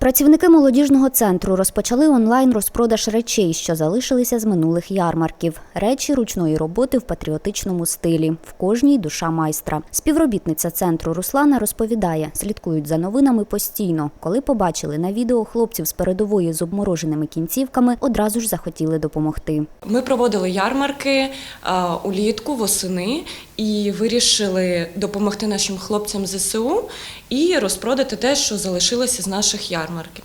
Працівники молодіжного центру розпочали онлайн розпродаж речей, що залишилися з минулих ярмарків. Речі ручної роботи в патріотичному стилі. В кожній душа майстра. Співробітниця центру Руслана розповідає, слідкують за новинами постійно. Коли побачили на відео хлопців з передової з обмороженими кінцівками, одразу ж захотіли допомогти. Ми проводили ярмарки е, улітку, восени і вирішили допомогти нашим хлопцям ЗСУ і розпродати те, що залишилося з наших ярмарків.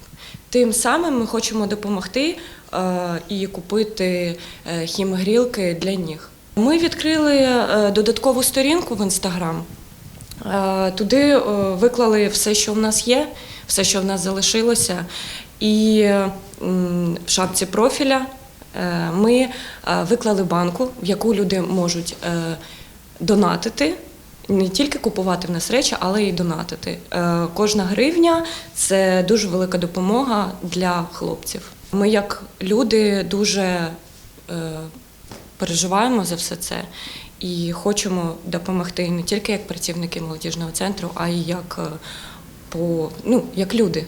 Тим самим ми хочемо допомогти е, і купити е, хімгрілки для ніг. Ми відкрили е, додаткову сторінку в інстаграм. Туди виклали все, що в нас є, все, що в нас залишилося. І в шапці профіля ми виклали банку, в яку люди можуть донатити. Не тільки купувати в нас речі, але й донатити. Е, Кожна гривня це дуже велика допомога для хлопців. Ми, як люди, дуже е, переживаємо за все це і хочемо допомогти не тільки як працівники молодіжного центру, а й як, е, по, ну, як люди.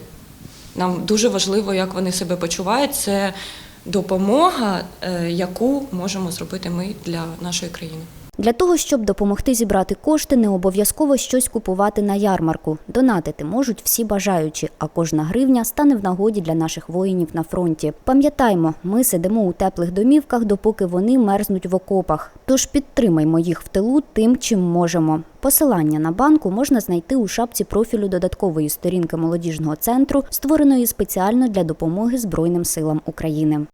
Нам дуже важливо, як вони себе почувають. Це допомога, яку можемо зробити ми для нашої країни. Для того, щоб допомогти зібрати кошти, не обов'язково щось купувати на ярмарку. Донатити можуть всі бажаючі, а кожна гривня стане в нагоді для наших воїнів на фронті. Пам'ятаймо, ми сидимо у теплих домівках, допоки вони мерзнуть в окопах. Тож підтримаймо їх в тилу тим, чим можемо. Посилання на банку можна знайти у шапці профілю додаткової сторінки молодіжного центру, створеної спеціально для допомоги Збройним силам України.